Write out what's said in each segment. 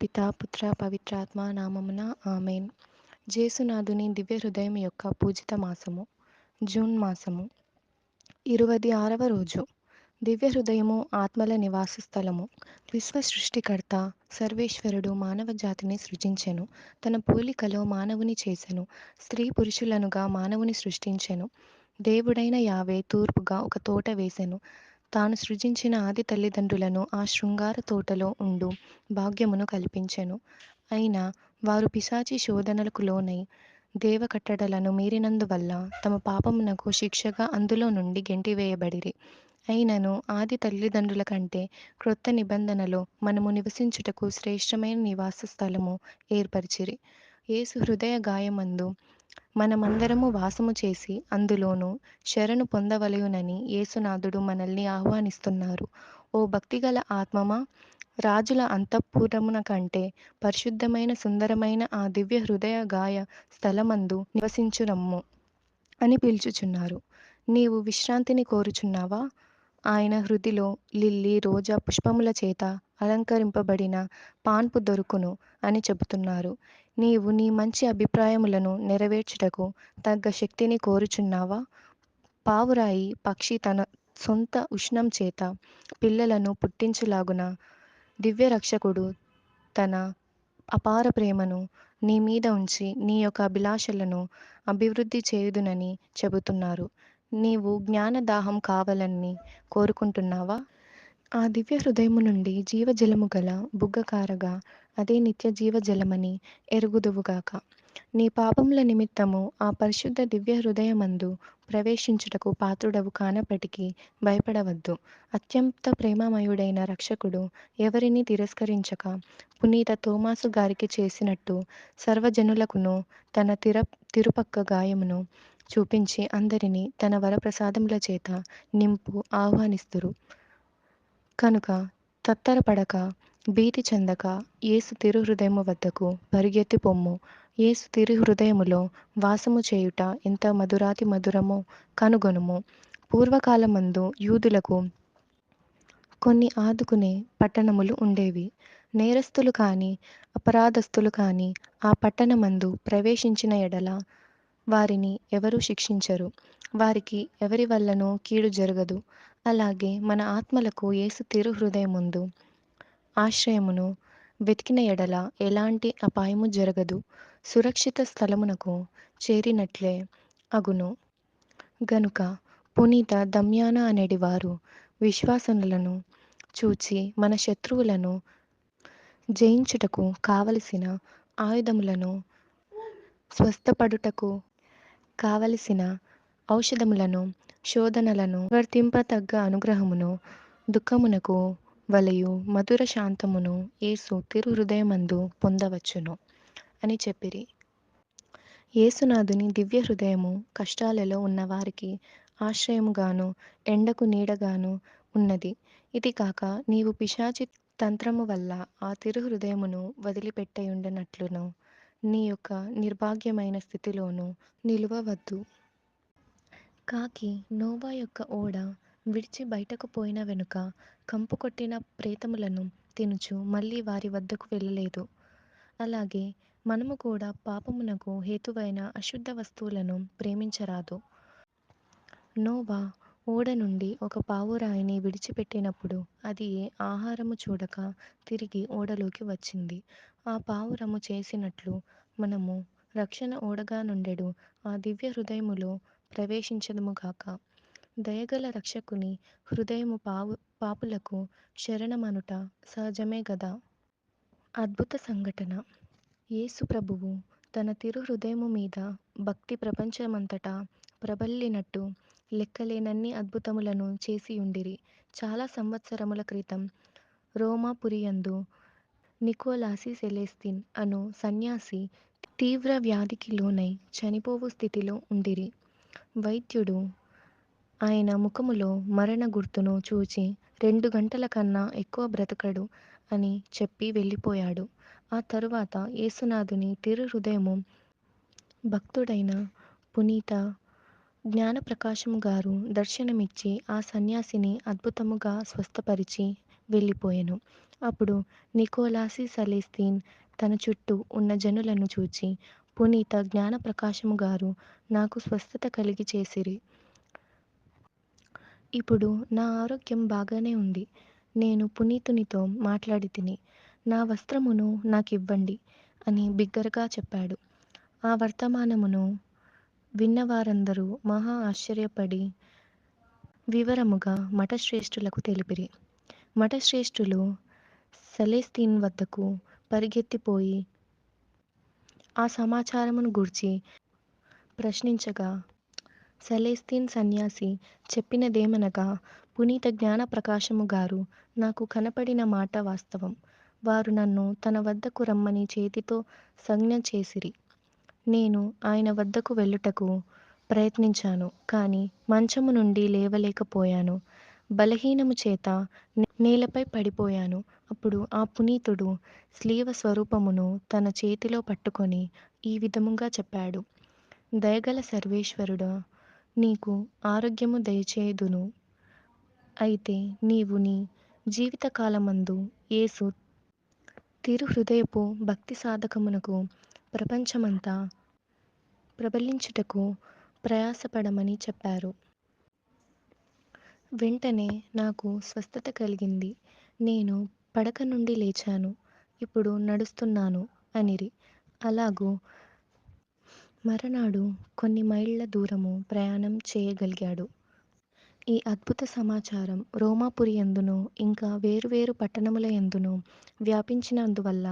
పితా పుత్ర పవిత్రాత్మ నామమున ఆమెన్. జేసునాథుని దివ్య హృదయం యొక్క పూజిత మాసము జూన్ మాసము. ఇరువది ఆరవ రోజు దివ్య హృదయము ఆత్మల నివాస స్థలము. విశ్వ సృష్టికర్త సర్వేశ్వరుడు మానవ జాతిని సృజించెను. తన పోలికలో మానవుని చేసెను. స్త్రీ పురుషులనుగా మానవుని సృష్టించెను. దేవుడైన యావే తూర్పుగా ఒక తోట వేసెను. తాను సృజించిన ఆది తల్లిదండ్రులను ఆ శృంగార తోటలో ఉండు భాగ్యమును కల్పించెను. అయినా వారు పిశాచి శోధనలకు లోనై దేవ కట్టడలను మీరినందువల్ల తమ పాపమునకు శిక్షగా అందులో నుండి గెంటివేయబడిరి అయినను ఆది తల్లిదండ్రుల కంటే క్రొత్త నిబంధనలో మనము నివసించుటకు శ్రేష్టమైన నివాస స్థలము ఏర్పరిచిరి. యేసు హృదయ గాయమందు మనమందరము వాసము చేసి అందులోనూ శరణు పొందవలయునని యేసునాథుడు మనల్ని ఆహ్వానిస్తున్నారు. ఓ భక్తిగల ఆత్మమా? రాజుల అంతఃపురమున కంటే పరిశుద్ధమైన సుందరమైన ఆ దివ్య హృదయ గాయ స్థలమందు నివసించురమ్ము అని పిలుచుచున్నారు. నీవు విశ్రాంతిని కోరుచున్నావా? ఆయన హృదిలో లిల్లీ రోజా పుష్పముల చేత అలంకరింపబడిన పాన్పు దొరుకును అని చెబుతున్నారు. నీవు నీ మంచి అభిప్రాయములను నెరవేర్చుటకు తగ్గ శక్తిని కోరుచున్నావా? పావురాయి పక్షి తన సొంత ఉష్ణం చేత పిల్లలను పుట్టించులాగున దివ్య రక్షకుడు తన అపార ప్రేమను నీ మీద ఉంచి నీ యొక్క అభిలాషలను అభివృద్ధి చేయుదునని చెబుతున్నారు. నీవు జ్ఞానదాహం కావాలని కోరుకుంటున్నావా? ఆ దివ్య హృదయము నుండి జీవజలము గల బుగ్గకారగా అదే నిత్య జీవజలమని ఎరుగుదువుగాక నీ పాపముల నిమిత్తము ఆ పరిశుద్ధ దివ్య హృదయమందు ప్రవేశించుటకు పాత్రుడవు కానప్పటికీ భయపడవద్దు. అత్యంత ప్రేమమయుడైన రక్షకుడు ఎవరిని తిరస్కరించక పునీత తోమాసు గారికి చేసినట్టు సర్వజనులకును తన తిర తిరుపక్క గాయమును చూపించి అందరినీ తన వరప్రసాదముల చేత నింపు ఆహ్వానిస్తురు. కనుక తత్తరపడక భీతి చెందక యేసు తిరుహృదయము వద్దకు పరిగెత్తి పొమ్ము. యేసు తిరుహృదయములో వాసము చేయుట ఎంత మధురాతి మధురమో కనుగొనుము. పూర్వకాలమందు యూదులకు కొన్ని ఆదుకునే పట్టణములు ఉండేవి. నేరస్తులు కానీ అపరాధస్తులు కానీ ఆ పట్టణమందు ప్రవేశించిన ఎడల వారిని ఎవరూ శిక్షించరు. వారికి ఎవరి వల్లనూ కీడు జరగదు. అలాగే మన ఆత్మలకు యేసు తిరు హృదయముందు ఆశ్రయమును వెతికిన ఎడల ఎలాంటి అపాయము జరగదు. సురక్షిత స్థలమునకు చేరినట్లే అగును. గనుక పునీత దమ్యాన అనేటి వారు విశ్వాసనులను చూచి మన శత్రువులను జయించుటకు కావలసిన ఆయుధములను స్వస్థపడుటకు కావలసిన ఔషధములను శోధనలను వర్తింపతగ్గ అనుగ్రహమును దుఃఖమునకు వలయు మధుర శాంతమును యేసు తిరు హృదయమందు పొందవచ్చును అని చెప్పిరి. యేసునాథుని దివ్య హృదయము కష్టాలలో ఉన్నవారికి ఆశ్రయముగాను ఎండకు నీడగాను ఉన్నది. ఇది కాక నీవు పిశాచి తంత్రము వల్ల ఆ తిరు హృదయమును వదిలిపెట్టయుండనట్లును. నీ యొక్క నిర్భాగ్యమైన స్థితిలోనూ నిలువవద్దు. కాకి నోవా యొక్క ఓడ విడిచి బయటకు పోయిన వెనుక కంపు కొట్టిన ప్రేతములను తినుచు మళ్ళీ వారి వద్దకు వెళ్ళలేదు. అలాగే మనము కూడా పాపమునకు హేతువైన అశుద్ధ వస్తువులను ప్రేమించరాదు. నోవా ఓడ నుండి ఒక పావురాయిని విడిచిపెట్టినప్పుడు అది ఏ ఆహారము చూడక తిరిగి ఓడలోకి వచ్చింది. ఆ పావురము చేసినట్లు మనము రక్షణ ఓడగా నుండెడు ఆ దివ్య హృదయములో ప్రవేశించదుముగాక దయగల రక్షకుని హృదయము పావు పాపులకు శరణమనుట సహజమే గదా? అద్భుత సంఘటన. యేసు ప్రభువు తన తిరు హృదయము మీద భక్తి ప్రపంచమంతటా ప్రబల్లినట్టు లెక్కలేనన్ని అద్భుతములను చేసి ఉండిరి. చాలా సంవత్సరముల క్రితం రోమాపురియందు నికోలాసి సెలెస్తిన్ అను సన్యాసి తీవ్ర వ్యాధికి లోనై చనిపోవు స్థితిలో ఉండిరి. వైద్యుడు ఆయన ముఖములో మరణ గుర్తును చూచి రెండు గంటల కన్నా ఎక్కువ బ్రతకడు అని చెప్పి వెళ్ళిపోయాడు. ఆ తరువాత యేసునాథుని తిరు హృదయము భక్తుడైన పునీత జ్ఞానప్రకాశము గారు దర్శనమిచ్చి ఆ సన్యాసిని అద్భుతముగా స్వస్థపరిచి వెళ్ళిపోయెను. అప్పుడు నికోలాసి సలేస్తీన్ తన చుట్టూ ఉన్న జనులను చూచి పునీత జ్ఞానప్రకాశము గారు నాకు స్వస్థత కలిగి చేసిరి. ఇప్పుడు నా ఆరోగ్యం బాగానే ఉంది. నేను పునీతునితో మాట్లాడి తిని నా వస్త్రమును నాకివ్వండి అని బిగ్గరగా చెప్పాడు. ఆ వర్తమానమును విన్నవారందరూ మహా ఆశ్చర్యపడి వివరముగా మఠశ్రేష్ఠులకు తెలిపిరి. మఠశ్రేష్ఠులు సెలెస్తీన్ వద్దకు పరిగెత్తిపోయి ఆ సమాచారమును గూర్చి ప్రశ్నించగా సెలేస్తీన్ సన్యాసి చెప్పినదేమనగా పునీత జ్ఞాన ప్రకాశము గారు నాకు కనపడిన మాట వాస్తవం. వారు నన్ను తన వద్దకు రమ్మని చేతితో సంజ్ఞ చేసిరి. నేను ఆయన వద్దకు వెళ్ళుటకు ప్రయత్నించాను కానీ మంచము నుండి లేవలేకపోయాను. బలహీనము చేత నేలపై పడిపోయాను. అప్పుడు ఆ పునీతుడు స్లీవ స్వరూపమును తన చేతిలో పట్టుకొని ఈ విధముగా చెప్పాడు. దయగల సర్వేశ్వరుడా నీకు ఆరోగ్యము దయచేయుదును. అయితే నీవు నీ జీవితకాలమందు యేసు తిరు హృదయపు భక్తి సాధకమునకు ప్రపంచమంతా ప్రబలించుటకు ప్రయాసపడమని చెప్పారు. వెంటనే నాకు స్వస్థత కలిగింది. నేను పడక నుండి లేచాను. ఇప్పుడు నడుస్తున్నాను అనిరి. అలాగూ మరనాడు కొన్ని మైళ్ళ దూరము ప్రయాణం చేయగలిగాడు. ఈ అద్భుత సమాచారం రోమాపురి ఎందును ఇంకా వేరువేరు పట్టణముల ఎందును వ్యాపించినందువల్ల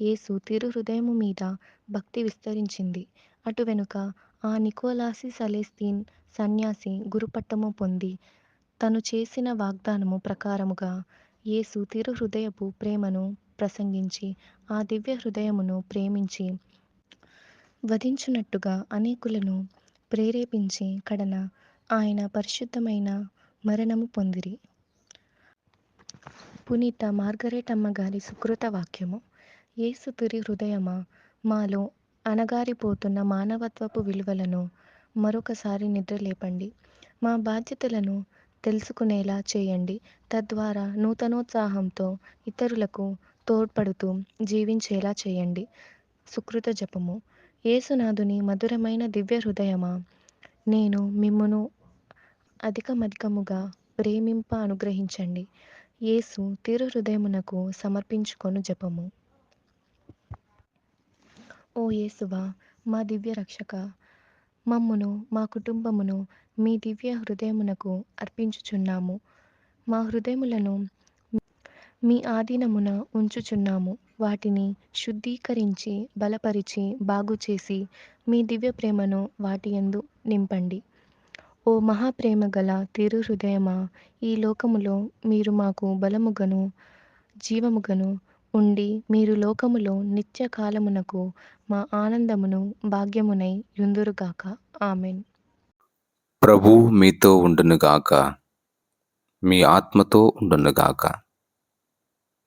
యేసు తిరు హృదయము మీద భక్తి విస్తరించింది. అటు వెనుక ఆ నికోలాసి సలేస్తీన్ సన్యాసి గురుపట్టము పొంది తను చేసిన వాగ్దానము ప్రకారముగా యేసు తిరు హృదయపు ప్రేమను ప్రసంగించి ఆ దివ్య హృదయమును ప్రేమించి వధించునట్టుగా అనేకులను ప్రేరేపించి కడన ఆయన పరిశుద్ధమైన మరణము పొందిరి. పునీత మార్గరేట్ అమ్మగారి సుకృత వాక్యము. యేసు తిరి హృదయమా మాలో అణగారిపోతున్న మానవత్వపు విలువలను మరొకసారి నిద్రలేపండి మా బాధ్యతలను తెలుసుకునేలా చేయండి. తద్వారా నూతనోత్సాహంతో ఇతరులకు తోడ్పడుతూ జీవించేలా చేయండి. సుకృత జపము. యేసునాథుని మధురమైన దివ్య హృదయమా? నేను మిమ్మును అధికమధికముగా ప్రేమింప అనుగ్రహించండి. యేసు తిరు హృదయమునకు సమర్పించుకొను జపము. ఓ యేసువా మా దివ్య రక్షక మమ్మును మా కుటుంబమును మీ దివ్య హృదయమునకు అర్పించుచున్నాము. మా హృదయములను మీ ఆధీనమున ఉంచుచున్నాము. వాటిని శుద్ధీకరించి బలపరిచి బాగుచేసి మీ దివ్య ప్రేమను వాటి యందు నింపండి. ఓ మహాప్రేమ గల తిరు హృదయమా ఈ లోకములో మీరు మాకు బలముగను జీవముగను ఉండి మీరు లోకములో నిత్య కాలమునకు మా ఆనందమును భాగ్యమునై యుందురుగాక. ఆమెన్. ప్రభు మీతో ఉండునుగాక. మీ ఆత్మతో ఉండునుగాక.